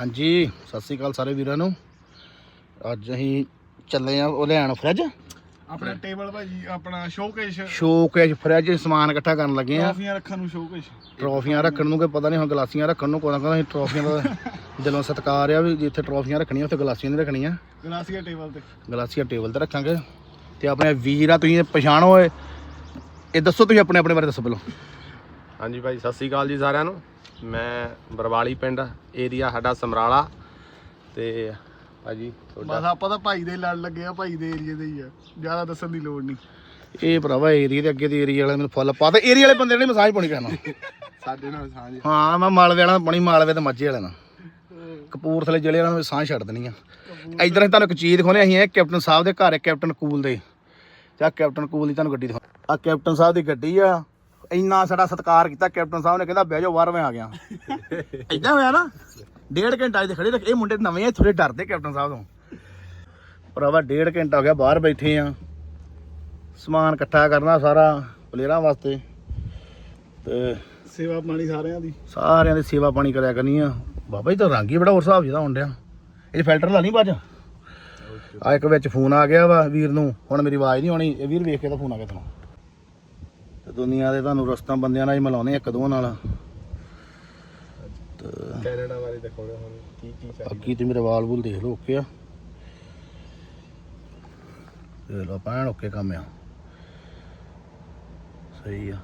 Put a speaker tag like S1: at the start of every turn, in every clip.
S1: ਹਾਂਜੀ ਸਤਿ ਸ੍ਰੀ ਅਕਾਲ ਸਾਰੇ ਵੀਰਾਂ ਨੂੰ। ਅੱਜ ਅਸੀਂ ਚੱਲੇ ਆ ਉਹ ਲੈਣ ਫਰਿੱਜ।
S2: ਆਪਣਾ ਟੇਬਲ ਭਾਜੀ ਆਪਣਾ ਸ਼ੋਕੇਸ਼
S1: ਸ਼ੋਕੇਜ ਫਰਿੱਜ ਸਮਾਨ ਇਕੱਠਾ ਕਰਨ ਲੱਗੇ ਆ।
S2: ਟਰਾਫੀਆਂ ਰੱਖਣ ਨੂੰ ਸ਼ੋਕੇਸ਼
S1: ਟਰੋਫੀਆਂ ਰੱਖਣ ਨੂੰ ਕੋਈ ਪਤਾ ਨਹੀਂ ਹੁਣ ਗਲਾਸੀਆਂ ਰੱਖਣ ਨੂੰ ਕੋਈ ਨਾ ਕੋਈ ਅਸੀਂ ਟਰੋਫੀਆਂ ਦਾ ਦਿਲੋਂ ਸਤਿਕਾਰ ਆ ਵੀ ਜਿੱਥੇ ਟਰੋਫੀਆਂ ਰੱਖਣੀਆਂ ਉੱਥੇ ਗਲਾਸੀਆਂ ਨਹੀਂ ਰੱਖਣੀਆਂ।
S2: ਗਲਾਸੀਆ ਟੇਬਲ ਤੇ।
S1: ਗਲਾਸੀਆਂ ਟੇਬਲ ਤੇ ਰੱਖਾਂਗੇ। ਤੇ ਆਪਣੇ ਵੀਰ ਆ ਤੁਸੀਂ ਪਛਾਣੋ ਇਹ ਇਹ ਦੱਸੋ ਤੁਸੀਂ ਆਪਣੇ ਆਪਣੇ ਬਾਰੇ ਦੱਸੋ ਪਹਿਲਾਂ।
S3: ਹਾਂਜੀ ਭਾਈ ਸਤਿ ਸ੍ਰੀ ਅਕਾਲ ਜੀ ਸਾਰਿਆਂ ਨੂੰ। ਮੈਂ ਬਰਵਾਲੀ ਪਿੰਡ ਏਰੀਆ ਸਾਡਾ ਸਮਰਾਲਾ। ਤੇ ਭਾਜੀ
S2: ਬਸ
S3: ਤੁਹਾਡਾ
S2: ਆਪਾਂ ਤਾਂ ਭਾਈ ਦੇ ਲੜ ਲੱਗੇ ਆ ਭਾਈ ਦੇ ਏਰੀਏ ਦੇ ਹੀ ਆ। ਜ਼ਿਆਦਾ ਦੱਸਣ ਦੀ ਲੋੜ ਨਹੀਂ।
S1: ਇਹ ਭਰਾਵਾ ਏਰੀਆ ਦੇ ਅੱਗੇ ਦੇ ਏਰੀਆ ਵਾਲੇ ਮੈਨੂੰ ਫੁੱਲ ਪਾ ਤੇ ਏਰੀਆ ਵਾਲੇ ਬੰਦੇ ਨੇ ਮਸਾਜ ਪਾਉਣੀ ਕਹਿਣਾ
S2: ਸਾਡੇ ਨਾਲ ਸਾਂਝ।
S1: ਹਾਂ ਮੈਂ ਮਾਲਵੇ ਵਾਲਾ ਬਣੀ ਮਾਲਵੇ ਤੇ ਮੱਝੇ ਵਾਲੇ ਨਾਲ। ਕਪੂਰਥਲੇ ਜ਼ਿਲ੍ਹੇ ਵਾਲਿਆਂ ਨੂੰ ਸਾਹ ਛੱਡ ਦੇਣੀ ਆ। ਇਧਰ ਤੁਹਾਨੂੰ ਇੱਕ ਚੀਜ਼ ਦਿਖਾਉਣੇ ਅਸੀਂ ਇਹ ਕੈਪਟਨ ਸਾਹਿਬ ਦੇ ਘਰ ਹੈ ਕੈਪਟਨ ਕੂਲ ਦੇ। ਜਾਂ ਕੈਪਟਨ ਕੂਲ ਦੀ ਤੁਹਾਨੂੰ ਗੱਡੀ ਦਿਖਾ ਆ ਕੈਪਟਨ ਸਾਹਿਬ ਦੀ ਗੱਡੀ ਆ। ਇੰਨਾ ਸਾਡਾ ਸਤਿਕਾਰ ਕੀਤਾ ਕੈਪਟਨ ਸਾਹਿਬ ਨੇ ਕਹਿੰਦਾ ਬਹਿ ਜਾਓ ਬਾਹਰ ਮੈਂ ਆ ਗਿਆ। ਇਦਾਂ ਹੋਇਆ ਨਾ ਡੇਢ ਘੰਟਾ ਇੱਥੇ ਖੜੇ ਰੱਖ ਇਹ ਮੁੰਡੇ ਨਵੇਂ ਆ ਥੋੜੇ ਡਰਦੇ ਕੈਪਟਨ ਸਾਹਿਬ ਤੋਂ। ਭਰਾਵਾ ਡੇਢ ਘੰਟਾ ਹੋ ਗਿਆ ਬਾਹਰ ਬੈਠੇ ਆ। ਸਮਾਨ ਇਕੱਠਾ ਕਰਨਾ ਸਾਰਾ ਪਲੇਅਰਾਂ ਵਾਸਤੇ। ਤੇ
S2: ਸੇਵਾ ਪਾਣੀ ਸਾਰਿਆਂ ਦੀ।
S1: ਸਾਰਿਆਂ ਦੀ ਸੇਵਾ ਪਾਣੀ ਕਰਿਆ ਕਰਨੀ ਆ। ਬਾਬਾ ਜੀ ਤਾਂ ਰੰਗ ਹੀ ਬੜਾ ਹੋਰ ਹਿਸਾਬ ਜਿਹਦਾ ਹੁੰਦਿਆ ਇਹ ਫਿਲਟਰ ਲਾ ਨਹੀਂ ਬਾਜ ਆ ਇੱਕ ਵਿੱਚ ਫੋਨ ਆ ਗਿਆ ਵਾ ਵੀਰ ਨੂੰ ਹੁਣ ਮੇਰੀ ਆਵਾਜ਼ ਨਹੀਂ ਆਉਣੀ ਇਹ ਵੀਰ ਵੇਖ ਕੇ ਤਾਂ ਫੋਨ ਆ ਗਿਆ ਤੈਨੂੰ ਤੇ ਦੁਨੀਆ ਦੇ ਤੁਹਾਨੂੰ ਰਸਤਾਂ ਬੰਦਿਆਂ ਨਾਲ ਹੀ ਮਿਲਾਉਣੇ ਇੱਕ ਦੋ ਨਾਲ।
S3: ਕੈਨੇਡਾ ਬਾਰੇ ਦਿਖਾਉਣਾ ਹੁਣ ਕੀ ਕੀ ਚਾਹੀਦਾ।
S1: ਅੱਗੀ ਤੇ ਮੇਰੇ ਵਾਲ ਵੂਲ ਦੇਖ ਲਓ ਓਕੇ ਆ। ਦੇਖ ਲਓ ਪੈਣ ਓਕੇ ਕੰਮ ਆ। ਸਹੀ ਆ।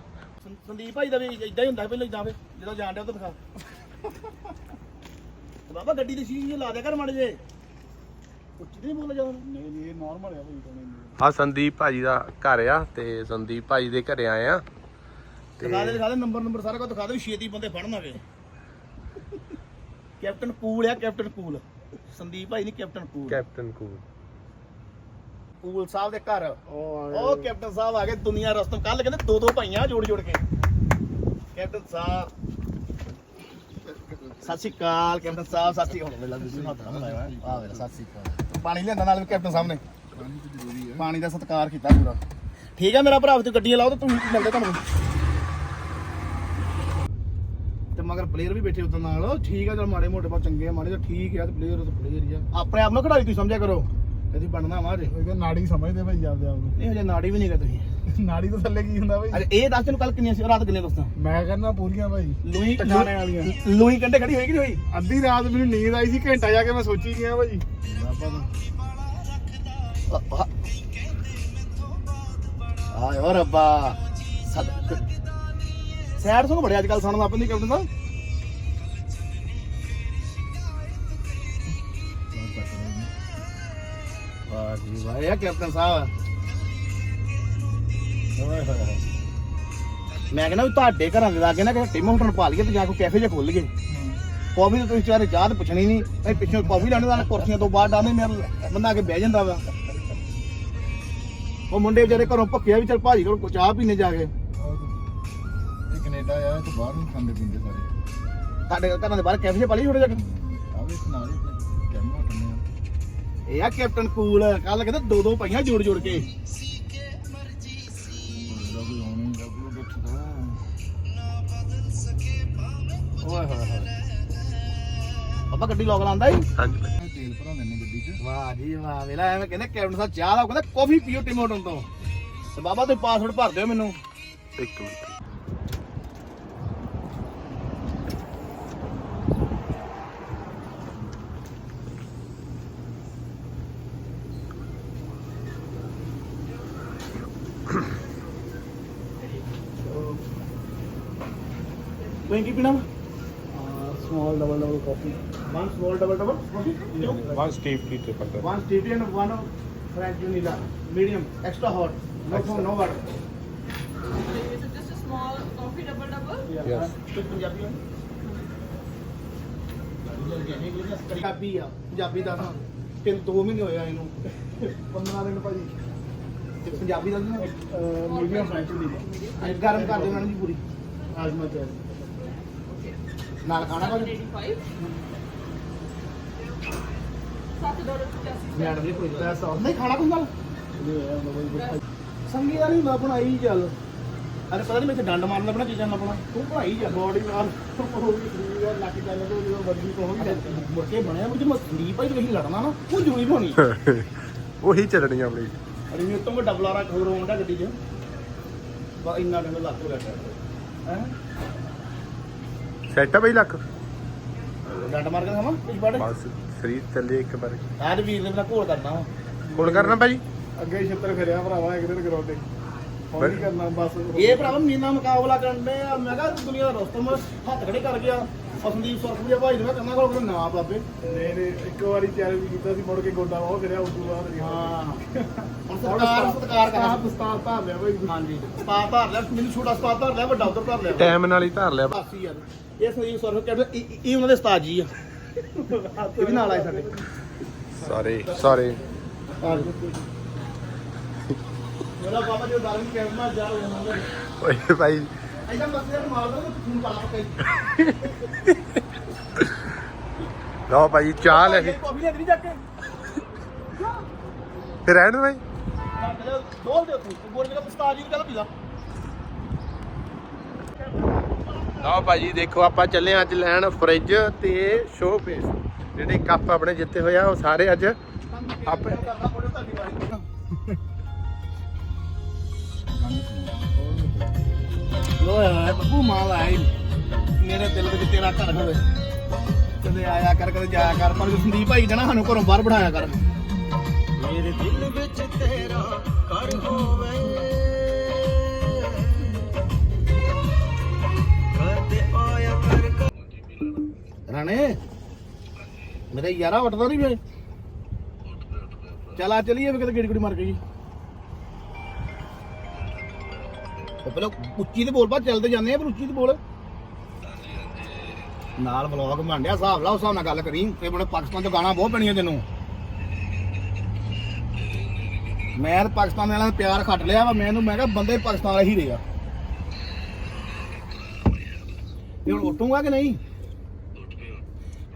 S1: ਸੰਦੀਪ ਭਾਈ ਦਾ ਵੀ ਇਦਾਂ ਹੀ ਹੁੰਦਾ ਪਹਿਲਾਂ ਇਦਾਂ ਵੇ ਜਦੋਂ ਜਾਣ ਡਿਆ ਤਾਂ ਦਿਖਾ। ਤੇ ਬਾਬਾ ਗੱਡੀ ਦੀ ਸ਼ੀਸ਼ੇ ਲਾ ਦਿਆ ਕਰ ਮਾੜੇ ਜੇ ਉੱਚੀ ਤੇ ਨਹੀਂ ਬੋਲ ਜਾਂਦਾ
S2: ਨਹੀਂ ਨਹੀਂ ਇਹ ਨਾਰਮਲ ਆ ਭਾਈ ਕੋਨੇ
S3: ਹਾਂ ਸੰਦੀਪ ਭਾਜੀ ਦਾ ਘਰ ਆ ਤੇ ਸੰਦੀਪ ਭਾਜੀ ਦੇ ਘਰੇ ਆਏ ਆ
S1: ਦਿਖਾ ਦੇ ਦਿਖਾ ਦੇ ਨੰਬਰ ਨੰਬਰ ਸਾਰਾ ਕੁਝ ਦਿਖਾ ਦੇ ਵੀ ਛੇਤੀ ਬੰਦੇ ਫੜਨ ਆਵੇ ਕੈਪਟਨ ਕੂਲ ਆ ਕੈਪਟਨ ਕੂਲ। ਸੰਦੀਪ ਭਾਈ ਨਹੀਂ captain cool.
S3: Captain cool.
S1: Cool Sahib ਦੇ ਘਰ।
S2: ਉਹ
S1: ਉਹ ਕੈਪਟਨ ਸਾਹਿਬ ਆ ਗਏ ਦੁਨੀਆ ਰਸਤਮ ਕੱਲ ਕਹਿੰਦੇ ਦੋ ਦੋ ਭਾਈਆਂ ਜੋੜ ਜੋੜ ਕੇ। ਕੈਪਟਨ ਸਾਹਿਬ ਸਤਿ ਸ਼੍ਰੀ ਅਕਾਲ ਕੈਪਟਨ ਸਾਹਿਬ ਸਤਿ ਸ਼੍ਰੀ ਅਕਾਲ। ਵੇਲਾ ਤੁਸੀਂ ਹੱਥ ਨਾਲ ਮਿਲਾਇਆ ਆ ਵੇਲਾ ਸਤਿ ਸ਼੍ਰੀ ਅਕਾਲ। ਪਾਣੀ ਲਿਆਂਦਾ ਨਾਲ ਵੀ ਕੈਪਟਨ ਸਾਹਿਬ ਨੇ?
S2: ਪਾਣੀ ਤਾਂ ਜ਼ਰੂਰੀ ਆ
S1: ਪਾਣੀ ਦਾ ਸਤਿਕਾਰ ਕੀਤਾ ਪੂਰਾ। ਠੀਕ ਆ ਮੇਰਾ ਭਰਾ ਤੇ ਗੱਡੀਆਂ ਲਾਓ ਤੇ ਤੁਸੀਂ ਕੀ ਮਿਲਦੇ ਤੁਹਾਨੂੰ। ਤੇ ਮਗਰ ਪਲੇਅਰ ਵੀ ਬੈਠੇ ਉਦੋਂ ਨਾਲ। ਠੀਕ ਆ ਚਲ ਮਾੜੇ ਮੋਟੇ ਬਾ ਚੰਗੇ ਆ ਮਾੜੇ ਜਿਹਾ ਠੀਕ ਆ ਤੇ ਪਲੇਅਰ ਤੇ ਪਲੇਅਰ ਹੀ ਆ। ਆਪਣੇ ਆਪ ਨੂੰ ਖਿਡਾਰੀ ਤੁਸੀਂ ਸਮਝਿਆ ਕਰੋ। ਕਦੀ ਬਣਨਾ ਮਾਰੇ
S2: ਇਹ ਨਾੜੀ ਸਮਝਦੇ ਭਾਈ ਆਪਦੇ ਆਪ
S1: ਨਹੀਂ ਹਜੇ ਨਾੜੀ ਵੀ ਨਹੀਂ ਗਾ ਤੁਸੀਂ।
S2: ਨੂੰ ਨਾੜੀ ਤੋਂ ਥੱਲੇ ਕੀ ਹੁੰਦਾ ਭਾਈ
S1: ਅਰੇ ਇਹ ਦੱਸ ਤੈਨੂੰ ਕੱਲ ਕਿੰਨੀਆਂ ਸੀ? ਰਾਤ ਕਿੰਨੇ ਦੋਸਤਾਂ?
S2: ਮੈਂ ਕਹਿੰਦਾ ਪੂਰੀਆਂ ਭਾਈ
S1: ਲੂਈ
S2: ਟਿਕਾਣੇ ਵਾਲੀਆਂ।
S1: ਲੂਈ ਕੰਡੇ ਖੜੀ ਹੋਈ ਕਿ ਨਹੀਂ ਹੋਈ?
S2: ਅੱਧੀ ਰਾਤ ਮੈਨੂੰ ਨੀਂਦ ਆਈ ਸੀ ਘੰਟਾ ਜਾ ਕੇ ਮੈਂ ਸੋਚੀ ਗਿਆ ਭਾਈ
S1: ਆਏ ਓ ਰੱਬਾ। ਸੈਡ ਸੌਂਗ ਬੜੇ ਅੱਜ ਕੱਲ ਸੁਣਨ ਲੱਗ ਪੈਂਦੀ ਕੈਪਟਨ ਦਾ ਵਾਹ ਜੀ ਵਾਹ ਇਹ ਕੈਪਟਨ ਸਾਹਿਬ। ਮੈਂ ਕਹਿੰਦਾ ਵੀ ਤੁਹਾਡੇ ਘਰਾਂ ਦੇ ਲਾਗੇ ਨਾ ਕਿ ਟਿਮ ਹੋਟਲ ਪਾ ਲਈਏ ਤੇ ਜਾਂ ਕੋਈ ਕੈਫੇ ਜਿਹਾ ਖੋਲ ਲਈਏ। ਕਾਫੀ ਤਾਂ ਤੁਸੀਂ ਚਾਰੇ ਚਾਹ ਤਾਂ ਪੁੱਛਣੀ ਨਹੀਂ ਇਹ ਪਿੱਛੋਂ ਕਾਫੀ ਲੈਣੇ ਦਾ ਕੁਰਸੀਆਂ ਤੋਂ ਬਾਹਰ ਡਾਉਂਦੇ ਮੇਰਾ ਬੰਦਾ ਆ ਕੇ ਬਹਿ ਜਾਂਦਾ ਵਾ। ਉਹ ਮੁੰਡੇ ਵਿਚਾਰੇ ਘਰੋਂ ਭੱਕਿਆ ਵੀ ਚਲ ਭਾਜੀ ਕੋਲ ਚਾਹ ਪੀਣੇ ਜਾ ਕੇ।
S2: ਇਹ ਕੈਨੇਡਾ ਆ ਤੇ ਬਾਹਰ ਨੂੰ ਖਾਂਦੇ ਪੀਂਦੇ ਸਾਰੇ।
S1: ਸਾਡੇ ਘਰਾਂ ਦੇ ਬਾਹਰ ਕੈਫੇ 'ਚ ਪਾ ਲਈ ਛੋਟੇ ਜਾ ਕੇ
S2: ਆਵੇ ਨਾਲ ਕੈਮਰਾ ਟੰਨੇ
S1: ਇਹ ਆ ਕੈਪਟਨ ਕੂਲ ਕੱਲ ਕਹਿੰਦੇ ਦੋ ਦੋ ਪਈਆਂ ਜੋੜ ਜੋੜ ਕੇ। ਓਏ ਹੋਏ ਹੋਏ। ਪਾਪਾ ਗੱਡੀ ਲੋਕ ਲਾਉਂਦਾ ਹੀ।
S3: ਹਾਂਜੀ
S2: ਤੇਲ ਭਰਾ ਲੈਣੇ ਗੱਡੀ 'ਚ।
S1: ਵਾਹ ਜੀ ਵਾਹ ਵੇਲਾ ਐਵੇਂ ਕਹਿੰਦੇ ਕੈਪਟਨ ਸਾਹਿਬ ਚਾਹ ਦਾ ਉਹ ਕਹਿੰਦਾ ਕਾਫੀ ਪੀਓ ਟਿਮੋਟਨ ਤੋਂ। ਤੇ ਬਾਬਾ ਤੁਸੀਂ ਪਾਸਵਰਡ ਭਰ ਦਿਓ ਮੈਨੂੰ।
S3: ਇੱਕ ਮਿੰਟ।
S1: ਤੁਸੀਂ ਕੀ ਪੀਣਾ?
S2: Double double coffee
S1: one small double double coffee
S3: one steep tea ਤੇ ਪੱਕਾ
S1: One stevia and one of French vanilla. Medium, extra hot. No foam, no water.
S4: Is it just a small coffee double double?
S3: Yes.
S1: ਤੇ ਪੰਜਾਬੀ ਆ ਪੰਜਾਬੀ ਆ ਪੰਜਾਬੀ ਦਾ ਤਾਂ ਤਿੰਨ ਦੋ ਮਹੀਨੇ ਹੋਇਆ ਇਹਨੂੰ
S2: 15 ਦਿਨ ਭਾਜੀ
S1: ਤੇ ਪੰਜਾਬੀ ਦਾ ਨਾ
S2: ਮੀਡੀਅਮ ਫ੍ਰੈਂਚ ਦੀ
S1: ਅੱਜ ਗਰਮ ਕਰ ਦੇਣਾ ਜੀ ਪੂਰੀ
S2: ਅੱਜ ਮੈਂ ਤੇ
S1: ਨਾਲ ਖਾਣਾ ਕੁਝ?
S4: 185. ਸੱਤ ਡਾਲਰ ਪਚਾਸੀ ਸੈਂਟ।
S1: ਮੈਡਮ ਜੀ ਕੋਈ ਪੈਸਾ ਨਹੀਂ ਖਾਣਾ ਕੁਝ ਨਾਲ?
S2: ਇਹ ਹੈ ਬਾਬਾ ਜੀ
S1: ਸੰਗੀ ਦਾ ਨਹੀਂ ਮੈਂ ਬਣਾਈ ਚੱਲ। ਅਰੇ ਪਤਾ ਨਹੀਂ ਮੈਂ ਇੱਥੇ ਡੰਡ ਮਾਰਨ ਲੱਭਣਾ ਚੀਜ਼ਾਂ ਲੱਭਣਾ ਤੂੰ ਭਾਈ ਜਾ ਬੋਡੀ ਮਾਰ ਉਹ ਵੀ ਠੀਕ ਆ ਲੱਕ ਚੱਲ ਤੋ ਜਦੋਂ ਮਰਜ਼ੀ ਤੋਂ ਹੀ ਮੁੜ ਕੇ ਬਣਿਆ ਮੁਝ ਮੈਂ ਸੰਦੀਪ ਭਾਈ ਤੁਸੀਂ ਲੜਨਾ ਨਾ ਉਹ ਜ਼ਰੂਰੀ ਹੋਣੀ
S3: ਉਹੀ ਚੱਲਣੀ ਆਪਣੀ।
S1: ਅਰੇ ਮੇਰੇ ਤੋਂ ਵੱਡਾ ਬੁਲਾਰਾ ਖਬਰ ਆਉਂਦਾ ਗੱਡੀ 'ਚ। ਬਾ ਇੰਨਾ ਡੰਡ ਲੱਕ ਹੋ ਗਿਆ। ਹੈ?
S3: ਸੈਟ ਆ ਬਈ ਲੱਕ।
S1: ਡੰਡ ਮਾਰ ਕੇ ਖਾਵਾਂ ਕੁਝ ਬੜ
S3: ਬਸ ਸਰੀਰ ਚੱਲੇ ਇੱਕ ਵਾਰ।
S1: ਆਜ ਵੀਰ ਨੇ ਮੇਰਾ ਘੋਲ ਕਰਨਾ ਵਾ।
S3: ਕੋਲ ਕਰਨਾ ਭਾਜੀ
S2: ਅੱਗੇ ਹੀ ਛੱਤਰ ਫਿਰਿਆ ਭਰਾਵਾ ਇੱਕ ਦਿਨ ਕਰਾਉਂਦੇ ਹੁਣ ਨਹੀਂ ਕਰਨਾ ਬਸ।
S1: ਇਹ ਭਰਾਵਾ ਮੀਨਾ ਮੁਕਾਬਲਾ ਕਰਨ ਦੇ ਆ ਮੈਂ ਕਿਹਾ ਦੁਨੀਆ ਦਾ ਰਸਤਮ ਹੱਥ ਖੜੇ ਕਰ ਗਿਆ। ਉਹ ਸੰਦੀਪ ਸਰਪੂਜਾ ਭਾਈ ਨੂੰ ਮੈਂ ਕਹਿੰਦਾ ਕੋਲ ਨਾ ਬਾਬੇ
S2: ਨਹੀਂ ਨਹੀਂ ਇੱਕ ਵਾਰੀ ਚੈਲੰਜ ਕੀਤਾ ਸੀ ਮੁੜ ਕੇ ਗੋਡਾ ਵਾਹ ਫਿਰਿਆ ਉਸ ਤੋਂ ਬਾਅਦ ਨਹੀਂ।
S1: ਹਾਂ। ਹੁਣ ਸਰਕਾਰ ਸਤਕਾਰ ਕਰਾਂ।
S2: ਉਸਤਾਦ ਧਾਰ ਲਿਆ ਬਈ।
S1: ਹਾਂਜੀ। ਸਪਾ ਧਾਰ ਲਿਆ। ਮੈਨੂੰ ਛੋਟਾ ਸਪਾ ਧਾਰ ਲਿਆ ਵੱਡਾ ਉਧਰ ਧਾਰ ਲਿਆ।
S3: ਟਾਈਮ ਨਾਲ ਹੀ ਧਾਰ ਲਿਆ।
S1: ਬਸ ਹੀ ਯਾਰ ਇਹ ਸੰਦੀਪ ਸਰਪੂਜਾ ਕਹਿੰਦੇ ਇਹ- ਇਹ ਉਹਨਾਂ ਦੇ ਉਸਤਾਦ ਜੀ ਆ। ਇਹ ਵੀ ਨਾਲ ਆਏ ਸਾਡੇ।
S3: ਸਾਰੇ ਸਾਰੇ।
S1: ਮੇਰਾ ਬਾਬਾ ਜੋ ਦਾਰੂ ਕੈਮਰਾ ਜਾ ਹੋ ਜਾਂਦਾ
S3: ਓਏ ਭਾਈ।
S1: ਐਦਾਂ ਮਸਲੇ ਨੂੰ ਮਾਰ ਦੋ ਤੇ ਫੋਨ ਪਾ ਲਾ ਕਈ
S3: ਲਓ ਭਾਈ ਚਾਹ ਲੈ ਕੇ।
S1: ਕਾਫੀ ਲੈ ਕੇ ਜਾ ਕੇ।
S3: ਫਿਰ ਰਹਿਣ ਭਾਈ।
S1: ਦੋਲ ਦੇ ਤੂੰ। ਗੋਲ ਮੇਰਾ ਉਸਤਾਦ ਜੀ ਨੂੰ ਕਹਿੰਦਾ ਪੀਲਾ।
S3: ਲਓ ਭਾਜੀ ਦੇਖੋ ਆਪਾਂ ਚੱਲੇ ਅੱਜ ਲੈਣ ਫ੍ਰਿਜ ਤੇ ਸ਼ੋ ਪੇਸ ਜਿਹੜੇ ਕੱਪ ਆਪਣੇ ਜਿੱਤੇ ਹੋਏ ਆ ਉਹ ਸਾਰੇ ਅੱਜ ਆਪਣੇ
S1: ਲੋ ਯਾਰ ਬੱਬੂ ਮਾਲ ਆਈ ਮੇਰੇ ਦਿਲ ਵਿੱਚ ਤੇਰਾ ਘਰ ਹੋਵੇ। ਕਦੇ ਆਇਆ ਕਰ ਕਦੇ ਜਾਇਆ ਕਰ ਪਰ ਜੋ ਸੰਦੀਪ ਭਾਈ ਨਾ ਸਾਨੂੰ ਘਰੋਂ ਬਾਹਰ ਬਿਠਾਇਆ ਕਰ। ਮੇਰੇ ਦਿਲ ਵਿੱਚ ਤੇਰਾ ਘਰ ਹੋਵੇ। ਰਾਣੇ ਮੇਰੇ ਯਾਰਾ ਵਟਦਾ ਨਹੀਂ ਵੇ। ਚਲ ਆ ਚਲੀਏ ਵੀ ਕਿਤੇ ਗੇੜੀ ਗੁੜੀ ਮਾਰ ਕੇ ਜੀ। ਉਹ ਪਹਿਲਾਂ ਉੱਚੀ ਤੇ ਬੋਲ ਪਾ ਚੱਲਦੇ ਜਾਂਦੇ ਆ ਪਰ ਉੱਚੀ ਤੇ ਬੋਲ। ਨਾਲ ਵਲੌਗ ਬਣਿਆ ਹਿਸਾਬ ਲਾ ਉਸ ਹਿਸਾਬ ਨਾਲ ਗੱਲ ਕਰੀ। ਤੇ ਬੜੇ ਪਾਕਿਸਤਾਨ ਤੋਂ ਗਾਣਾ ਬਹੁਤ ਪੈਣੀਆਂ ਤੈਨੂੰ। ਮੈਂ ਤਾਂ ਪਾਕਿਸਤਾਨ ਵਾਲਿਆਂ ਦਾ ਪਿਆਰ ਖੱਟ ਲਿਆ ਵਾ, ਮੈਨੂੰ, ਮੈਂ ਕਿਹਾ ਬੰਦੇ ਪਾਕਿਸਤਾਨ ਵਾਲੇ ਹੀਰੇ ਆ। ਤੇ ਹੁਣ ਉੱਟੂਗਾ ਕਿ ਨਹੀਂ?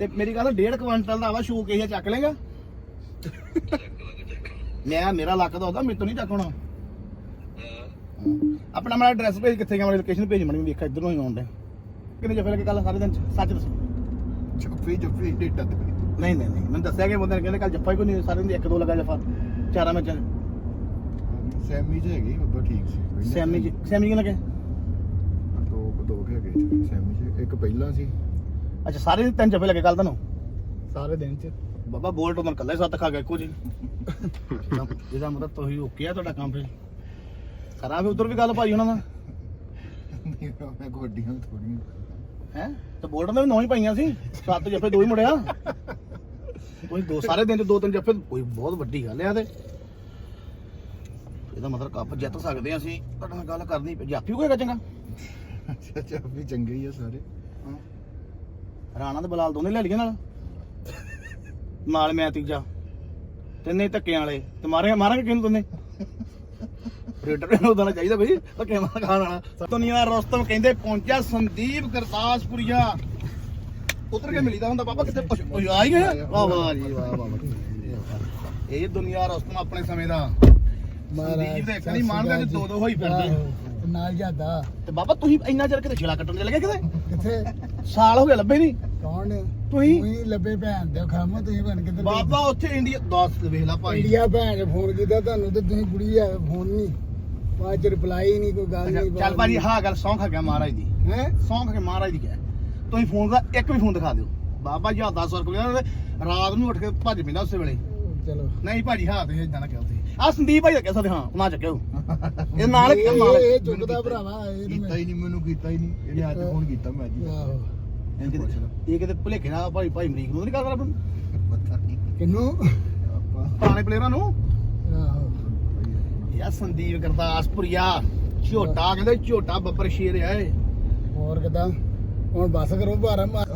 S1: ਤੇ ਮੇਰੀ ਗੱਲ ਡੇਢ ਕੁਇੰਟਲ ਦਾ ਵਾ ਸ਼ੂ ਕਿਸੇ ਚੱਕ ਲੇਗਾ ਮੈਂ ਮੇਰਾ ਲੱਕ ਦਾ ਉਹਦਾ ਮੇਰੇ ਤੋਂ ਨਹੀਂ ਚੱਕਣਾ ਆਪਣਾ ਮੇਰਾ ਐਡਰੈਸ ਭੇਜ ਕਿੱਥੇ ਗਿਆ ਮੇਰੀ ਲੋਕੇਸ਼ਨ ਭੇਜ ਮਣੀ ਵੇਖਾ ਇਧਰ ਨੂੰ ਹੀ ਆਉਂਦੇ। ਕਿੰਨੇ ਜਫੇ ਲੱਗੇ ਕੱਲ ਸਾਰੇ ਦਿਨ ਸੱਚ ਦੱਸੋ।
S2: ਚੁੱਪੀ ਚੁੱਪੀ ਡੇਟਾ
S1: ਨਹੀਂ ਨਹੀਂ ਨਹੀਂ ਮੈਨੂੰ ਦੱਸਿਆ ਕਿ ਬੰਦੇ ਨੇ ਕਹਿੰਦੇ ਕੱਲ ਜੱਫਾ ਹੀ ਕੋਈ ਨਹੀਂ ਸਾਰੇ ਦਿਨ ਇੱਕ ਦੋ ਲੱਗਾ ਜਫਾ ਚਾਰਾਂ ਵਿੱਚ।
S2: ਸੈਮੀ ਚ ਹੈਗੀ ਉਦੋਂ ਠੀਕ ਸੀ।
S1: ਸੈਮੀ ਚ ਸੈਮੀ ਕਿੰਨਾ ਕਿ
S2: ਦੋ ਦੋ ਹੈਗੇ ਸੈਮੀ ਚ ਇੱਕ ਪਹਿਲਾਂ ਸੀ।
S1: ਅੱਛਾ ਸਾਰੇ ਦਿਨ ਤਿੰਨ ਜਫੇ ਲੱਗੇ ਕੱਲ ਤੁਹਾਨੂੰ
S2: ਸਾਰੇ ਦਿਨ ਚ।
S1: ਬਾਬਾ ਬੋਲਟ ਉਹਨਾਂ ਕੱਲੇ ਸੱਤ ਖਾ ਗਿਆ ਇੱਕੋ ਜੀ ਜਿਹਦਾ- ਮਤਲਬ ਤੁਸੀਂ ਓਕੇ ਆ ਤੁਹਾਡਾ ਕੰਮ ਫਿਰ। ਕਰਾਂ ਵੀ ਉਧਰ ਵੀ ਗੱਲ ਭਾਈ ਉਹਨਾਂ ਦਾ
S2: ਮੈਂ ਗੋਡੀਆਂ ਥੋੜੀਆਂ
S1: ਹੈ? ਤੇ ਬੋਲਟ ਵੀ ਨੌ ਹੀ ਪਾਈਆਂ ਸੀ। ਸੱਤ ਜੱਫੇ ਦੋ ਹੀ ਮੁੜਿਆ। ਕੋਈ ਦੋ ਸਾਰੇ ਦਿਨ ਚ ਦੋ ਤਿੰਨ ਜੱਫੇ ਕੋਈ ਬਹੁਤ ਵੱਡੀ ਗੱਲ ਆ ਤੇ। ਇਹਦਾ ਮਤਲਬ ਕੱਪ ਜਿੱਤ ਸਕਦੇ ਆ ਅਸੀਂ। ਤੁਹਾਡੇ ਨਾਲ ਗੱਲ ਕਰਨੀ ਜਾਫੀ ਹੋਏਗਾ ਚੰਗਾ?
S2: ਅੱਛਾ ਅੱਛਾ ਵੀ ਚੰਗੇ ਹੀ ਆ ਸਾਰੇ।
S1: ਰਾਣਾ ਤੇ ਬਲਾਲ ਦੋਨੇ ਲੈ ਲਈਏ ਨਾਲ? ਨਾਲ ਮੈਂ ਤੀਜਾ। ਤਿੰਨੇ ਧੱਕਿਆਂ ਵਾਲੇ। ਤੇ ਮਾਰਾਂਗੇ ਮਾਰਾਂਗੇ ਕਿਹਨੂੰ ਦੋਨੇ? ਰੇਡਰ ਨੂੰ ਉਦਾਂ ਚਾਹੀਦਾ ਬਈ ਧੱਕੇ ਮਾਰ ਖਾਣ ਵਾਲਾ। ਦੁਨੀਆ ਰਸਤਮ ਕਹਿੰਦੇ ਪਹੁੰਚਿਆ ਸੰਦੀਪ ਕਰਤਾਸਪੁਰੀਆ ਉਤਰ ਕੇ ਮਿਲੀਦਾ ਹੁੰਦਾ ਬਾਬਾ ਕਿੱਥੇ ਆ ਹੀ? ਗਿਆ ਵਾਹ ਵਾਹ ਜੀ ਵਾਹ ਵਾਹ। ਇਹ ਦੁਨੀਆ ਰਸਤਮ ਆਪਣੇ ਸਮੇਂ ਦਾ। ਸੰਦੀਪ ਦੇ ਕਦੀ ਮਾਰਦੇ ਤੇ ਦੋ ਦੋ ਹੋਈ ਫਿਰਦੇ।
S2: ਨਾਲ ਜਾਂਦਾ
S1: ਤੇ ਬਾਬਾ ਤੁਸੀਂ ਇੰਨਾ ਚਿਰ ਕਿਤੇ ਛਿਲਾ ਕੱਟਣ ਦੇ ਲੱਗੇ ਕਿਤੇ?
S2: ਕਿੱਥੇ?
S1: ਸਾਲ ਹੋ ਗਿਆ ਲੱਭੇ ਨਹੀਂ
S2: ਕੌਣ?
S1: ਤੁਸੀਂ?
S2: ਤੁਸੀਂ ਲੱਭੇ ਭੈਣ ਦੇ ਖਾਮੋ ਤੁਸੀਂ ਬਣ ਕੇ
S1: ਬਾਬਾ ਉੱਥੇ ਇੰਡੀਆ 10 ਵੇਖ ਲਾ ਭਾਈ।
S2: ਇੰਡੀਆ ਭੈਣ ਨੇ ਫੋਨ ਕੀਤਾ ਤੁਹਾਨੂੰ ਤੇ ਤੁਸੀਂ ਕੁੜੀ ਆ ਫੋਨ ਨਹੀਂ। ਬਾਅਦ ਚ ਰਿਪਲਾਈ ਨਹੀਂ ਕੋਈ ਗੱਲ ਨਹੀਂ
S1: ਚੱਲ ਭਾਜੀ ਹਾਂ ਗੱਲ ਸੌਂ ਖਾ ਗਿਆ ਮਹਾਰਾਜ ਦੀ।
S2: ਹੈ?
S1: ਸੌਂ ਖਾ ਕੇ ਮਹਾਰਾਜ ਦੀ ਕਹਿ। ਤੁਸੀਂ ਫੋਨ ਦਾ ਇੱਕ ਵੀ ਫੋਨ ਦਿਖਾ ਦਿਓ। ਬਾਬਾ ਜੀ ਹੱਥ 10 ਰੁਪਏ ਰਾਤ ਨੂੰ ਉੱਠ ਕੇ ਭੱਜ ਪੈਂਦਾ ਉਸੇ ਵੇਲੇ।
S2: ਚਲੋ।
S1: ਨਹੀਂ ਭਾਜੀ ਹਾਂ ਤੇ ਇਦਾਂ ਨਾ ਕਿਹਾ ਤੁਸੀਂ। ਆ ਸੰਦੀਪ ਭਾਈ ਦਾ ਕਹਿ ਸਕਦੇ ਹਾਂ ਨਾ ਚੱਕਿਓ। ਇਹ ਨਾਲ
S2: ਇਹ ਇਹ ਚੁੱਕਦਾ ਭਰਾਵਾ ਇਹ ਕੀਤਾ ਹੀ ਨਹੀਂ ਮੈਨੂੰ ਕੀਤਾ ਹੀ ਨਹੀਂ। ਇਹਨੇ ਅੱਜ ਫੋਨ ਕੀਤਾ ਮੈਂ ਜੀ ਆਹੋ।
S1: ਇਹ ਕਿਤੇ- ਇਹ ਕਿਤੇ ਭੁਲੇਖੇ ਨਾਲ ਭਾਈ ਭਾਈ ਅਮਰੀਕ ਨੂੰ ਨਹੀਂ ਕਰਦਾ ਰੱਬ ਨੂੰ?
S2: ਪਤਾ ਨਹੀਂ।
S5: ਕਿੰਨੂੰ?
S1: ਪੁਰਾਣੇ ਪਲੇਅਰਾਂ ਨੂੰ?
S5: ਆਹੋ।
S1: ਯਾ ਸੰਦੀਪ ਗੁਰਦਾਸਪੁਰੀਆ ਝੋਟਾ ਕਹਿੰਦੇ ਝੋਟਾ ਬੱਬਰ ਸ਼ੇਰ ਆ ਇਹ।
S5: ਹੋਰ ਕਿਦਾਂ? ਹੁਣ ਬੱਸ ਕਰੋ ਭਾਰਾ ਮਾਰ।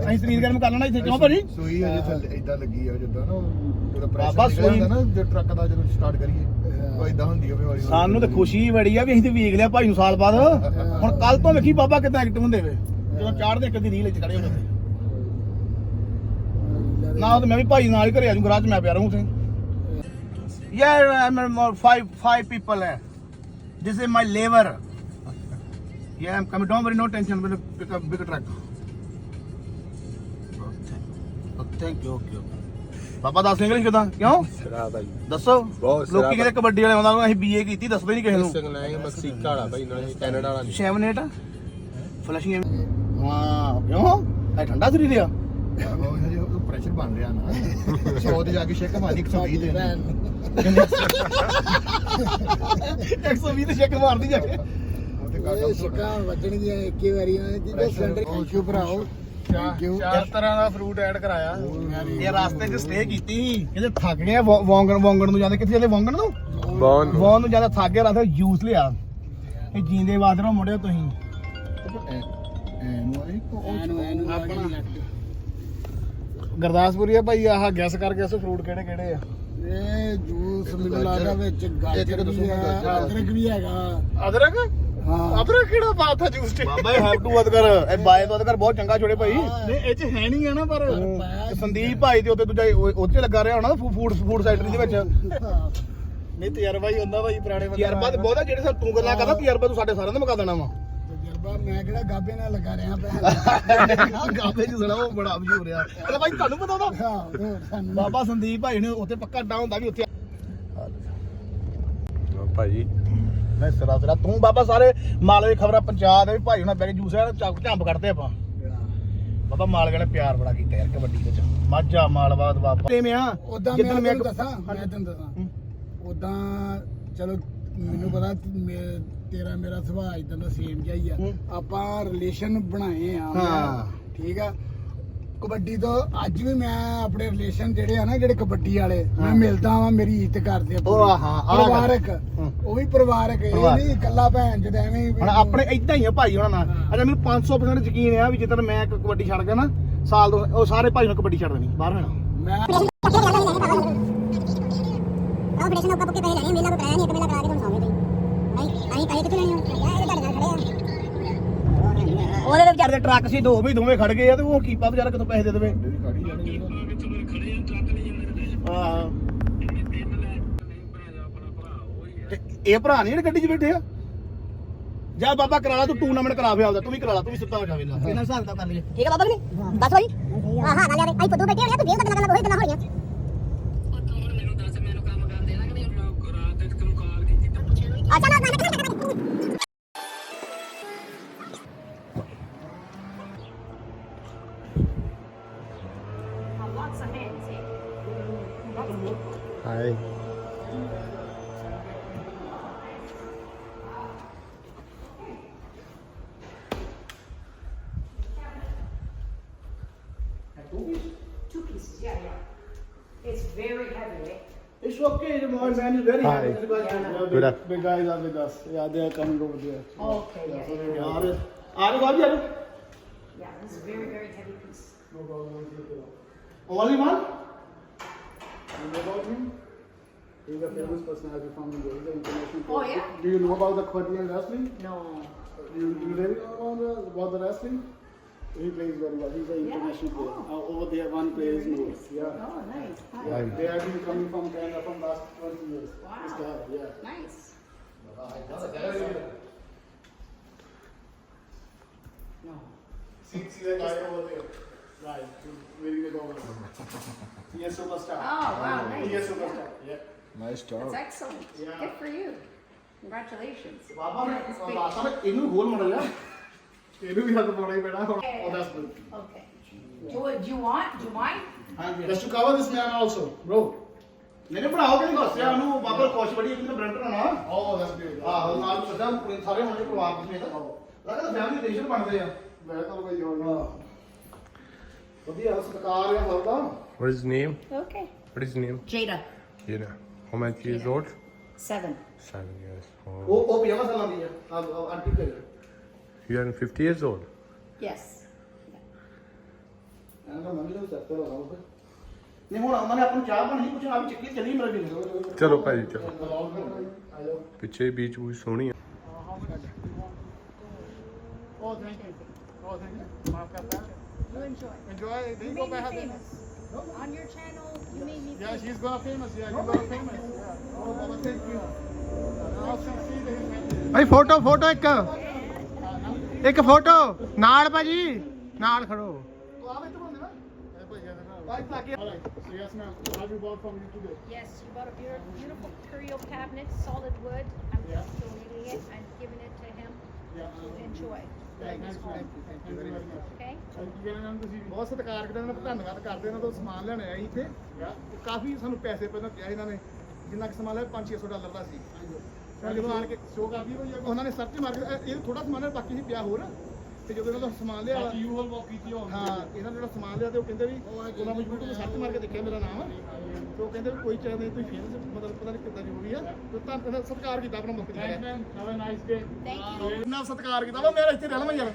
S1: ਅਸੀਂ ਸਰੀਰ ਗਰਮ ਕਰ ਲੈਣਾ ਇੱਥੇ ਕਿਉਂ ਭਾਜੀ?
S2: ਸੂਈ ਹਜੇ ਥੱਲੇ ਇਦਾਂ ਲੱਗੀ ਆ ਜਿੱਦਾਂ ਨਾ ਜਦੋਂ ਪ੍ਰੈਸ਼ਰ
S1: ਸੂਈ-
S2: ਹੁੰਦਾ ਨਾ ਜੋ ਟਰੱਕ ਦਾ ਜਦੋਂ ਸਟਾਰਟ ਕਰੀਏ ਉਹ ਇਦਾਂ ਹੁੰਦੀ ਆ ਵੀ ਹੌਲੀ ਹੌਲੀ
S1: ਸਾਨੂੰ ਤਾਂ ਖੁਸ਼ੀ ਬੜੀ ਆ ਵੀ ਅਸੀਂ ਤੇ ਵੇਖ ਲਿਆ ਭਾਈ ਨੂੰ ਸਾਲ ਬਾਅਦ। ਹੁਣ ਕੱਲ ਤੋਂ ਵੇਖੀ ਬਾਬਾ ਕਿਦਾਂ ਐਕਟਿਵ ਹੁੰਦੇ ਵੇ। ਜਦੋਂ ਚਾੜਦੇ ਕਦੀ ਰੀਲ ਵਿੱਚ ਖੜੇ ਹੋ ਜਾਂਦੇ ਨਾ ਤੇ ਮੈਂ ਵੀ ਭਾਈ ਨਾਲ ਹੀ ਘਰੇ ਆ ਜੂ ਗਰਾਜ ਮੈਂ ਪਿਆ ਰਹੂੰ ਤੇ ਯਾਰ ਮੈਂ ਫਾਈਵ ਫਾਈਵ ਪੀਪਲ ਹੈ। This is my labour worry, no tension. We'll pick up bigger truck. Oh, thank- oh, thank you. Okay, okay. ਪਾਪਾ ਦੱਸ ਇੰਗਲਿਸ਼ ਕਿਦਾਂ? ਕਿਉਂ?
S3: ਸਿਰਾ ਭਾਈ
S1: ਦੱਸੋ। ਲੋਕੀ ਕਹਿੰਦੇ ਕਬੱਡੀ ਵਾਲੇ ਆਉਂਦਾ ਅਸੀਂ ਬੀਏ ਕੀਤੀ ਦੱਸਦੇ ਨਹੀਂ ਕਿਸੇ ਨੂੰ।
S3: ਇੰਗਲੈਂਡ ਮੈਕਸੀਕਾ ਵਾਲਾ ਭਾਈ ਨਾਲੇ ਕੈਨੇਡਾ ਵਾਲਾ
S1: ਸ਼ੈਵਨੇਟ ਫਲਸ਼ਿੰਗ ਹਾਂ ਕਿਉਂ? ਇਹ ਠੰਡਾ ਸਰੀਰ ਆ।
S2: ਉਹ ਹਜੇ ਉਹ ਪ੍ਰੈਸ਼ਰ ਬਣ ਰਿਹਾ ਨਾ। 100 ਤੇ ਜਾ ਕੇ ਸ਼ੇਕ ਮਾਰੀ 120 ਦੇ।
S1: 120 ਤੇ ਚੈੱਕ ਮਾਰਦੀ ਜਾ ਕੇ।
S2: ਉਹ ਤੇ ਘੱਟ
S5: ਇਹ ਸਿੱਕਾ ਵੱਜਣਗੀਆਂ ਇੱਕੇ ਵਾਰੀ ਜਿਹਦਾ ਸਿਲੰਡਰ ਥੈਂਕ ਯੂ ਭਰਾਓ। ਥੈਂਕ ਯੂ
S2: ਚਾਰ ਤਰ੍ਹਾਂ ਦਾ ਫਰੂਟ ਐਡ ਕਰਾਇਆ।
S1: ਇਹ ਰਾਸਤੇ 'ਚ ਸਟੇ ਕੀਤੀ। ਕਹਿੰਦੇ ਥੱਕ ਗਏ ਆ, ਵੌ- ਵੌਂਗਣ ਵੌਂਗਣ ਨੂੰ ਜਾਂਦੇ ਕਿੱਥੇ ਜਾਂਦੇ? ਵੌਂਗਣ ਨੂੰ?
S3: ਬੌਨ
S1: ਵੌਂ ਨੂੰ ਜ਼ਿਆਦਾ ਥੱਕ ਗਏ ਰਾਸਤੇ ਜੂਸ ਲਿਆ। ਇਹ ਜੀਂਦੇ ਬਾਦਰੋਂ ਮੁੜਿਓ ਤੁਸੀਂ।
S2: ਐਨੂੰ ਆਈ
S5: ਐਨੂੰ ਐਨੂੰ ਆਪਣਾ
S2: ਗਰਦਾਸਪੁਰੀ ਆ ਭਾਈ ਆਹ ਗੈਸ ਕਰ ਗੈਸ ਫਰੂਟ ਕਿਹੜੇ ਕਿਹੜੇ ਆ?
S5: ਇਹ ਜੂਸ ਮੈਨੂੰ ਲੱਗਦਾ ਵਿੱਚ ਗਾਜਰ ਵੀ ਹੈ
S2: ਗਾਜਰ।
S5: ਅਦਰਕ ਵੀ ਹੈਗਾ।
S2: ਅਦਰਕ?
S5: ਹਾਂ।
S2: ਅਦਰਕ ਕਿਹੜਾ ਬਾਤ ਆ ਜੂਸ ਤੇ
S1: ਬਾਬਾ ਇਹ ਹੈਵ ਟੂ ਅਦਕਰ ਇਹ ਬਾਏ ਤੋਂ ਅਦਕਰ ਬਹੁਤ ਚੰਗਾ ਛੋੜੇ ਭਾਈ।
S2: ਨਹੀਂ ਇਹ ਚ ਹੈ ਨਹੀਂ ਹੈ ਨਾ ਪਰ
S1: ਤੇ ਸੰਦੀਪ ਭਾਈ ਦੇ ਉੱਤੇ ਦੂਜਾ 'ਚ ਲੱਗਾ ਰਿਹਾ ਹੋਣਾ ਫੂਡ ਫੂਡ ਸੈਕਟਰੀ ਦੇ ਵਿੱਚ।
S2: ਨਹੀਂ ਤਜਰਬਾ ਹੀ ਹੁੰਦਾ ਭਾਈ ਪੁਰਾਣੇ ਬੰਦੇ
S1: ਤਜਰਬਾ ਤੇ ਬਹੁਤ ਆ ਜਿਹੜੇ ਸਾ ਤੂੰ ਗੱਲਾਂ ਕਰਦਾ ਤਜਰਬਾ ਤੂੰ ਸਾਡੇ ਸਾਰਿਆਂ ਦਾ ਮੁਕਾ ਦੇਣਾ ਵਾ।
S5: ਤਜਰਬਾ ਮੈਂ ਕਿਹੜਾ ਗਾਬੇ ਨਾਲ ਲਗਾ ਰਿਹਾ ਪਹਿਲਾਂ
S1: ਗਾਵੇ ਚ ਸੁਣਾ ਉਹ ਬੜਾ ਮਸ਼ਹੂਰ ਆ। ਅਰੇ ਭਾਈ ਤੁਹਾਨੂੰ ਪਤਾ ਉਹਦਾ?
S5: ਹਾਂ
S1: ਬਾਬਾ ਸੰਦੀਪ ਭਾਈ ਨੇ ਉੱਥੇ ਪੱਕਾ ਅੱਡਾ ਹੁੰਦਾ ਵੀ ਉੱਥੇ।
S3: ਭਾਈ
S1: ਨਹੀਂ ਸਰਾ ਸਰਾ ਤੂੰ ਬਾਬਾ ਸਾਰੇ ਮਾਲਵੇ ਖਬਰਾਂ ਪਹੁੰਚਾ ਦੇ ਭਾਈ ਹੁਣਾਂ ਬੈ ਕੇ ਜੂਸ ਆ ਚੱਕ ਝੰਬ ਕੱਢਦੇ ਆਪਾਂ। ਬਾਬਾ ਮਾਲਵੇ ਨੇ ਪਿਆਰ ਬੜਾ ਕੀਤਾ ਯਾਰ ਕਬੱਡੀ ਵਿੱਚ। ਮਾਝਾ ਮਾਲਵਾ ਬਾਬਾ। ਕਿਵੇਂ ਆ?
S5: ਉਦਾਂ ਮੈਂ
S1: ਮੈਂ
S5: ਤੈਨੂੰ ਦੱਸਾਂ ਮੈਂ ਤੈਨੂੰ ਦੱਸਾਂ। ਉਦਾਂ ਚਲੋ ਮੈਨੂੰ ਪਤਾ ਮੇ- ਤੇਰਾ ਮੇਰਾ ਸੁਭਾਅ ਇਦਾਂ ਦਾ ਸੇਮ ਜਿਹਾ ਹੀ ਆ। ਆਪਾਂ ਰਿਲੇਸ਼ਨ ਬਣਾਏ ਆ
S1: ਹਾਂ।
S5: ਠੀਕ ਆ ਕਬੱਡੀ ਤੋਂ ਅੱਜ ਵੀ ਮੈਂ ਆਪਣੇ ਰਿਲੇਸ਼ਨ ਜਿਹੜੇ ਆ ਨਾ ਜਿਹੜੇ ਕਬੱਡੀ ਵਾਲੇ ਮੈਂ
S1: ਹਾਂ।
S5: ਮਿਲਦਾ ਵਾਂ ਮੇਰੀ ਇੱਜ਼ਤ ਕਰਦੇ ਆ
S1: ਉਹ
S5: ਪੂਰੀ।
S1: ਹਾਂ, ਗੱਲ।
S5: ਪਰਿਵਾਰਕ
S1: ਹਾਂ।
S5: ਉਹ ਵੀ ਪਰਿਵਾਰਕ ਇਹ। ਨਹੀਂ ਇਕੱਲਾ ਭੈਣ ਜਦ ਐਵੇਂ ਹੀ
S1: ਹੁਣ ਆਪਣੇ ਇਦਾਂ ਹੀ ਆ ਭਾਈ ਉਹਨਾਂ ਨਾਲ। ਅੱਛਾ ਮੈਨੂੰ 500% ਯਕੀਨ ਆ ਵੀ ਜਿੱਦਣ ਮੈਂ ਕ- ਕਬੱਡੀ ਛੱਡ ਗਿਆ ਨਾ ਸਾਲ ਦੋ ਉਹ ਸਾਰੇ ਭਾਈ ਨੂੰ ਕਬੱਡੀ ਛੱਡ ਦੇਣੀ ਬਾਹਰ ਹੋਣਾ
S5: ਮੈਂ
S6: ਆਪਰੇਸ਼ਨ ਉੱਪਰ ਪੁੱਕੇ ਪੈਸੇ ਲੈਣੇ ਮੇਲਾ ਕੋ ਕਰਾਇਆ ਨਹੀਂ ਇੱਕ ਮੇਲਾ ਕਰਾ ਕੇ ਤੁਹਾਨੂੰ ਸੌਂਗੇ ਤੁਸੀਂ ਨਹੀਂ ਅਸੀਂ ਪੈਸੇ ਕਿੱਥੋਂ ਲੈਣੇ ਹੁਣ ਯਾਰ ਇਹਦੇ ਤੁਹਾਡੇ ਨਾਲ ਖੜੇ
S1: ਦੇ ਵਿਚਾਰੇ ਟਰੱਕ ਸੀ ਦੋ ਵੀ ਦੋਵੇਂ ਖੜ ਗਏ ਆ ਤੇ ਉਹ ਕੀਪਾ ਵਿਚਾਰਾ ਕਿਤੋਂ ਪੈਸੇ ਦੇ ਦੇਵੇ। ਤੇ ਇਹ ਭਰਾ ਨਹੀਂ ਜਿਹੜੇ ਗੱਡੀ 'ਚ ਬੈਠੇ ਆ? ਜਾ ਬਾਬਾ ਕਰਾ ਲਾ ਤੂੰ ਟੂਰਨਾਮੈਂਟ ਕਰਾ ਫੇ ਆਪਦਾ ਤੂੰ ਵੀ ਕਰਾ ਲਾ ਤੂੰ ਵੀ ਸਿੱਧਾ ਹੋ ਜਾਵੇ ਇਹਨਾਂ ਹਿਸਾਬ ਦਾ ਕਰ ਲਈਏ?
S6: ਠੀਕ ਹੈ ਬਾਬਾ ਜੀ ਦੱਸ ਹਾਂ ਹਾਂ ਗੱਲ ਯਾਰ ਫੁੱਦੂ ਬੈਠੇ ਹੋਣੇ ਆ ਤੂੰ ਦੇਖ ਗੱਲਾਂ ਗੱਲਾਂ ਉਹੀ ਗੱਲਾਂ ਹੋ ਰਹੀਆਂ। ਅੱਛਾ ਨਾ ਨਾ ਨਾ
S4: Two pieces? Yeah, yeah. It's very heavy, eh?
S1: It's okay, the boy man is very
S3: Hi.
S1: happy. Yeah.
S3: Good The,
S2: the guys are with us. Yeah, they are coming over there.
S4: Okay, yeah, yeah,
S1: yeah. Are you Arif?
S4: Yeah, this is a very, very heavy piece.
S1: No problem. All one?
S2: You know about him? He's a famous personality from India. He's an international.
S4: Oh, yeah?
S2: Do you know about the Khwatlian wrestling?
S4: No.
S2: Do you, do you really know about the, about the wrestling? He plays very well. He's an international player.
S4: Oh.
S2: Uh, over there, one player is Noor. Yeah.
S4: Oh, nice.
S2: Yeah. Right. They have been coming from Canada from last 20 years.
S4: Wow.
S2: This guy, yeah.
S4: Nice. No.
S2: See, see that guy over there. Right. Wearing the goggles. he is superstar.
S4: Oh, wow. Nice.
S2: He is superstar. Yeah. Nice job.
S4: That's excellent.
S2: Yeah.
S4: Good for you. Congratulations. Baba,
S1: Baba, Baba, Baba, Baba, Baba, Baba,
S2: ਇਹਨੂੰ ਵੀ ਹੱਥ ਪਾਉਣਾ ਹੀ ਪੈਣਾ ਹੁਣ oh
S4: Okay. Do, you- do you want? Do you mind?
S1: ਹਾਂਜੀ
S2: just to cover this man also bro
S1: ਨਹੀਂ ਨਹੀਂ ਬਣਾਓ ਕਿ ਨਹੀਂ ਦੱਸਿਆ ਉਹਨੂੰ ਬਾਬਾ ਖੁਸ਼ ਬੜੀ ਇੱਕ ਨਾ
S2: oh that's good
S1: ਆਹੋ ਨਾਲ ਸਦਾ ਸਾਰੇ ਹੋਣੇ ਪਰਿਵਾਰ ਦੇ ਸਮੇਤ ਲੱਗਦਾ ਫੈਮਿਲੀ ਰਿਲੇਸ਼ਨ ਬਣਦੇ ਆ
S2: ਮੈਂ ਤਾਂ ਬਈ ਹੁਣ
S1: ਵਧੀਆ ਸਤਿਕਾਰ ਆ ਸਭ ਦਾ
S3: What is his name?
S4: Okay.
S3: What is his name?
S4: Jada.
S3: You know. How much years old?
S4: Seven.
S3: Seven years. Oh.
S1: ਉਹ ਉਹ 50 ਸਾਲਾਂ ਦੀ ਆ ਆ- ਆ- ਆਂਟੀ ਘਰੇ
S3: You are 50 years old?
S4: Yes.
S1: ਨਹੀਂ ਹੁਣ ਉਹਨਾਂ ਨੇ ਆਪਾਂ ਨੂੰ ਚਾਹ ਪਾਣੀ ਕੁਛ ਆ ਵੀ ਚੱਕੀ ਚੱਲੀ ਮੇਰੇ ਵੀ
S3: ਚਲੋ ਭਾਜੀ ਚਲੋ ਪਿੱਛੇ ਬੀਚ ਵੀ ਸੋਹਣੀ ਆ
S2: oh thank you oh thank you ਮਾਫ ਕਰਤਾ
S6: You enjoy.
S2: enjoy there you go
S6: Made
S2: by
S6: me
S2: having
S6: famous. On your channel, you made me
S2: yeah she's gonna famous yeah you're gonna famous yeah oh thank you I'll see see the
S1: ਭਾਈ photo photo ਇੱਕ
S2: now
S3: ਇੱਕ photo ਨਾਲ ਭਾਜੀ ਨਾਲ ਖੜੋ
S2: So yes, ma'am. What have you bought from you today?
S4: Yes, you bought a beautiful, beautiful curio cabinet, solid wood. I'm
S2: Yeah.
S4: just donating it. I'm giving it to him
S2: Yeah.
S4: to enjoy.
S2: Thank you. Thank you very much.
S4: Okay?
S2: ਤੁਸੀਂ
S1: ਬਹੁਤ ਸਤਿਕਾਰ ਕਰਦੇ ਦਾ ਧੰਨਵਾਦ ਕਰਦੇ ਇਹਨਾਂ ਤੋਂ ਸਮਾਨ ਲੈਣ ਆਇਆ ਇੱਥੇ ਕਾਫੀ ਸਾਨੂੰ ਪੈਸੇ ਪਹਿਲਾਂ ਕਿਹਾ ਇਹਨਾਂ ਨੇ ਜਿੰਨਾ ਕਿ ਸਮਾਨ ਲਿਆ 5-600 ਡਾਲਰ ਦਾ ਸੀ ਜਦੋਂ ਆਣ ਕੇ ਸ਼ੋਅ ਕਰਦੀ ਹੋਈ ਉਹਨਾਂ ਨੇ ਸਰਚ ਮਾਰ ਕੇ ਇਹ ਥੋੜਾ ਸਮਾਨ ਹੈ ਬਾਕੀ ਸੀ ਪਿਆ ਹੋਰ। ਤੇ ਜਦੋਂ ਇਹਨਾਂ ਦਾ ਸਮਾਨ ਲਿਆ
S2: ਬਾਕੀ ਯੂ ਹਲ ਵਾਕ ਕੀਤੀ ਹੋਣੀ
S1: ਹਾਂ ਇਹਨਾਂ ਨੇ ਜਿਹੜਾ ਸਮਾਨ ਲਿਆ ਤੇ ਉਹ ਕਹਿੰਦੇ ਵੀ ਉਹਨਾਂ ਨੇ YouTube ਤੇ ਸਰਚ ਮਾਰ ਕੇ ਦੇਖਿਆ ਮੇਰਾ ਨਾਮ। ਤੇ ਉਹ ਕਹਿੰਦੇ ਵੀ ਕੋਈ ਚਾਹ ਨਹੀਂ ਤੁਸੀਂ ਫੇਰ ਮਤਲਬ ਪਤਾ ਨਹੀਂ ਕਿੱਦਾਂ ਜ਼ਰੂਰੀ ਆ। ਤੇ ਤਾਂ ਇਹਨਾਂ ਸਤਿਕਾਰ ਕੀਤਾ ਆਪਣਾ ਮੁੱਖ
S2: ਥੈਂਕ
S1: ਜੀ
S2: ma'am have a nice day
S4: Thank you.
S1: ਇੰਨਾ ਸਤਿਕਾਰ ਕੀਤਾ। ਵਾ ਮੇਰਾ ਇੱਥੇ ਰਹਿਣਾ ਮੈਂ ਯਾਰ।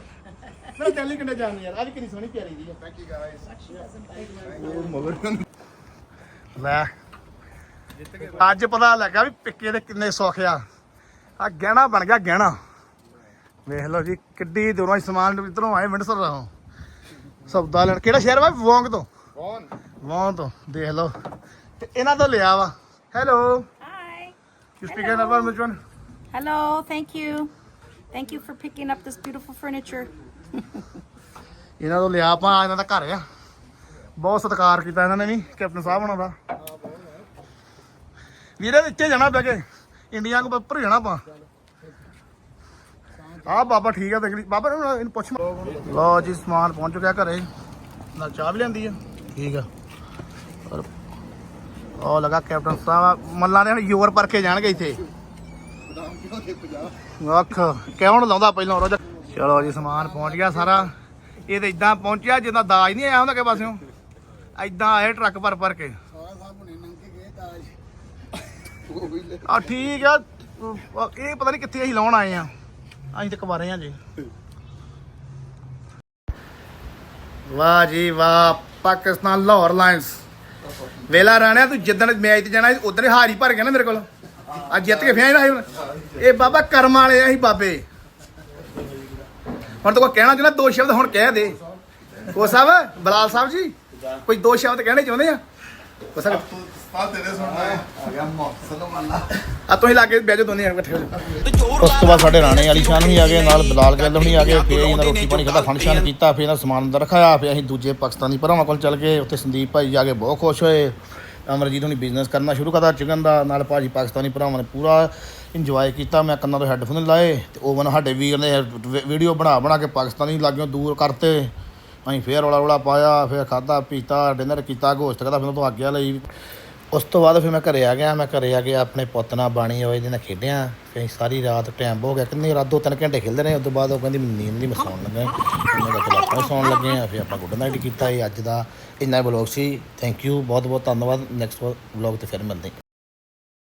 S1: ਮੇਰਾ ਦਿਲ ਹੀ ਕਿੰਨੇ ਜਾਣ ਯਾਰ। ਅੱਜ ਕਿੰਨੀ ਸੋਹਣੀ ਪਿਆਰੀ ਜੀ। ਥੈਂਕ ਯੂ ਗਾਇਸ ਲੈ। ਅੱਜ ਪਤਾ ਲੱਗਾ ਵੀ ਪਿੱਕੇ ਦੇ ਕਿੰਨੇ ਸੁੱਖ ਆ। ਆ ਗਹਿਣਾ ਬਣ ਗਿਆ ਗਹਿਣਾ। ਵੇਖ ਲਓ ਜੀ ਕਿੱਡੀ ਦੂਰੋਂ ਹੀ ਸਮਾਨ ਇਧਰੋਂ ਆਏ ਵਿੰਡਸਰ ਰਹੋ। ਸੌਦਾ ਲੈਣ। ਕਿਹੜਾ ਸ਼ਹਿਰ ਵਾ? ਵੋਂਗ ਤੋਂ?
S3: ਕੌਣ
S1: ਵੋਂਗ ਤੋਂ ਦੇਖ ਲਓ। ਤੇ ਇਹਨਾਂ ਤੋਂ ਲਿਆ ਵਾ। Hello.
S7: Hi.
S1: You speak which one
S7: Hello. Thank you. Thank you for picking up this beautiful furniture.
S1: ਇਹਨਾਂ ਤੋਂ ਲਿਆ ਆਪਾਂ ਇਹਨਾਂ ਦਾ ਘਰ ਆ। ਬਹੁਤ ਸਤਿਕਾਰ ਕੀਤਾ ਇਹਨਾਂ ਨੇ ਵੀ ਕੈਪਟਨ ਸਾਹਿਬ ਉਹਨਾਂ ਦਾ। ਵੀਰੇ ਇੱਥੇ ਜਾਣਾ ਬਹਿ ਕੇ। ਇੰਡੀਆ ਕੋ ਉੱਪਰ ਜਾਣਾ ਆਪਾਂ। ਆ ਬਾਬਾ ਠੀਕ ਆ ਤਕਲੀ ਬਾਬਾ ਨੂੰ ਇਹਨੂੰ ਪੁੱਛ ਲੋ ਜੀ ਸਮਾਨ ਪਹੁੰਚ ਚੁੱਕਿਆ ਘਰੇ। ਨਾਲ ਚਾਹ ਵੀ ਲੈਂਦੀ ਆ। ਠੀਕ ਆ। ਔਰ ਉਹ ਲਗਾ ਕੈਪਟਨ ਸਾਹਿਬ ਮੱਲਾ ਨੇ ਯੋਰ ਪਰ ਕੇ ਜਾਣਗੇ ਇੱਥੇ। ਅੱਖ ਕਿਉਂ ਲਾਉਂਦਾ ਪਹਿਲਾਂ ਰੋਜ਼? ਚਲੋ ਜੀ ਸਮਾਨ ਪਹੁੰਚ ਗਿਆ ਸਾਰਾ। ਇਹ ਤੇ ਇਦਾਂ ਪਹੁੰਚਿਆ ਜਿੱਦਾਂ ਦਾਜ ਨਹੀਂ ਆਇਆ ਹੁੰਦਾ ਕਿ ਪਾਸਿਓਂ। ਇਦਾਂ ਆਏ ਟਰੱਕ ਭਰ ਭਰ ਕੇ
S5: ਸਾਰਾ ਸਾਹਿਬ ਹੁਣੇ ਨੰਗ ਕੇ ਗਏ ਤਾਜ
S1: ਆ, ਠੀਕ ਆ। ਇਹ ਪਤਾ ਨਹੀਂ ਕਿੱਥੇ ਅਸੀਂ ਲਾਉਣ ਆਏ ਆ। ਅਸੀਂ ਤੇ ਕੁਵਾਰੇ ਆ ਜੀ ਵਾਹ ਜੀ ਵਾਹ, ਪਾਕਿਸਤਾਨ ਲਾਹੌਰ ਲਾਇਨਸ ਵੇਲਾ ਰਾਣਿਆ, ਤੂੰ ਜਿੱਦਣ ਮੈਚ ਤੇ ਜਾਣਾ ਉਧਰ ਹੀ ਹਾਰੀ ਭਰ ਗਿਆ ਨਾ ਮੇਰੇ ਕੋਲ। ਆ ਜਿੱਤ ਕੇ ਫਿਆ ਨਾ ਇਹ ਬਾਬਾ ਕਰਮ ਵਾਲੇ ਆ ਅਸੀਂ ਬਾਬੇ। ਹੁਣ ਤੂੰ ਕੋਈ ਕਹਿਣਾ ਚਾਹੁੰਦਾ, ਦੋ ਸ਼ਬਦ ਹੁਣ ਕਹਿ ਦੇ। ਕੋ ਸਾਹਿਬ, ਬਲਾਲ ਸਾਹਿਬ ਜੀ, ਕੋਈ ਦੋ ਸ਼ਬਦ ਕਹਿਣੇ ਚਾਹੁੰਦੇ ਆ? ਕੋ ਸਾਹਿਬ ਆ ਤੁਸੀਂ ਲਾਗੇ ਬਹਿ ਜਾਓ ਦੋਨੇ ਇਕੱਠੇ ਹੋ ਜਾਓ। ਉਸ ਤੋਂ ਬਾਅਦ ਸਾਡੇ ਰਾਣੇ ਵਾਲੀ ਸ਼ਾਨ ਵੀ ਆ ਗਏ ਨਾਲ ਬਲਾਲ ਗੱਲ ਵੀ ਆ ਗਏ ਫਿਰ ਇਹਨਾਂ ਰੋਟੀ ਪਾਣੀ ਖਾਦਾ ਫੰਕਸ਼ਨ ਕੀਤਾ ਫਿਰ ਇਹਨਾਂ ਸਮਾਨ ਅੰਦਰ ਰਖਾਇਆ ਫਿਰ ਅਸੀਂ ਦੂਜੇ ਪਾਕਿਸਤਾਨੀ ਭਰਾਵਾਂ ਕੋਲ ਚੱਲ ਗਏ ਉੱਥੇ ਸੰਦੀਪ ਭਾਈ ਜਾ ਕੇ ਬਹੁਤ ਖੁਸ਼ ਹੋਏ। ਅਮਰਜੀਤ ਹੁਣੀ ਬਿਜ਼ਨਸ ਕਰਨਾ ਸ਼ੁਰੂ ਕਰਤਾ ਚਿਕਨ ਦਾ ਨਾਲ ਭਾਜੀ ਪਾਕਿਸਤਾਨੀ ਭਰਾਵਾਂ ਨੇ ਪੂਰਾ ਇੰਜੋਏ ਕੀਤਾ ਮੈਂ ਕੰਨਾਂ ਤੋਂ ਹੈੱਡਫੋਨ ਲਾਏ ਤੇ ਉਹ ਮਨ ਸਾਡੇ ਵੀਰ ਨੇ ਵੀਡੀਓ ਬਣਾ ਬਣਾ ਕੇ ਪਾਕਿਸਤਾਨੀ ਲਾਗਿਓ ਦੂਰ ਕਰਤੇ। ਅਸੀਂ ਫੇਰ ਰੌਲਾ ਰੌਲਾ ਪਾਇਆ ਫਿਰ ਖਾਦਾ ਪੀਤਾ ਡਿਨਰ ਕੀਤਾ ਗੋਸ਼ਤ ਕਰਦਾ ਫਿਰ ਉਹ ਤੋਂ ਆਗਿਆ ਲਈ। ਉਸ ਤੋਂ ਬਾਅਦ ਫਿਰ ਮੈਂ ਘਰੇ ਆ ਗਿਆ, ਮੈਂ ਘਰੇ ਆ ਕੇ ਆਪਣੇ ਪੁੱਤ ਨਾਲ ਬਾਣੀ ਹੋਏ ਦੇ ਨਾਲ ਖੇਡਿਆ, ਫਿਰ ਸਾਰੀ ਰਾਤ ਟਾਈਮ ਹੋ ਗਿਆ, ਕਿੰਨੀ ਰਾਤ, ਦੋ ਤਿੰਨ ਘੰਟੇ ਖੇਡਦੇ ਰਹੇ ਉਸ ਤੋਂ ਬਾਅਦ ਉਹ ਕਹਿੰਦੀ ਨੀਂਦ ਨਹੀਂ ਮਸਾਉਣ ਸੌਣ ਲੱਗਾ। ਮੈਂ ਕਿਹਾ ਆਪਾਂ ਸੌਣ ਲੱਗੇ ਆ, ਫਿਰ ਆਪਾਂ ਗੁੱਡ ਨਾਈਟ ਕੀਤਾ, ਇਹ ਅੱਜ ਦਾ ਇੰਨਾ ਬਲੌਗ ਸੀ। ਥੈਂਕ ਯੂ ਬਹੁਤ ਬਹੁਤ ਧੰਨਵਾਦ। ਨੈਕਸਟ ਬਲੌਗ ਤੇ ਫਿਰ ਮਿਲਦੇ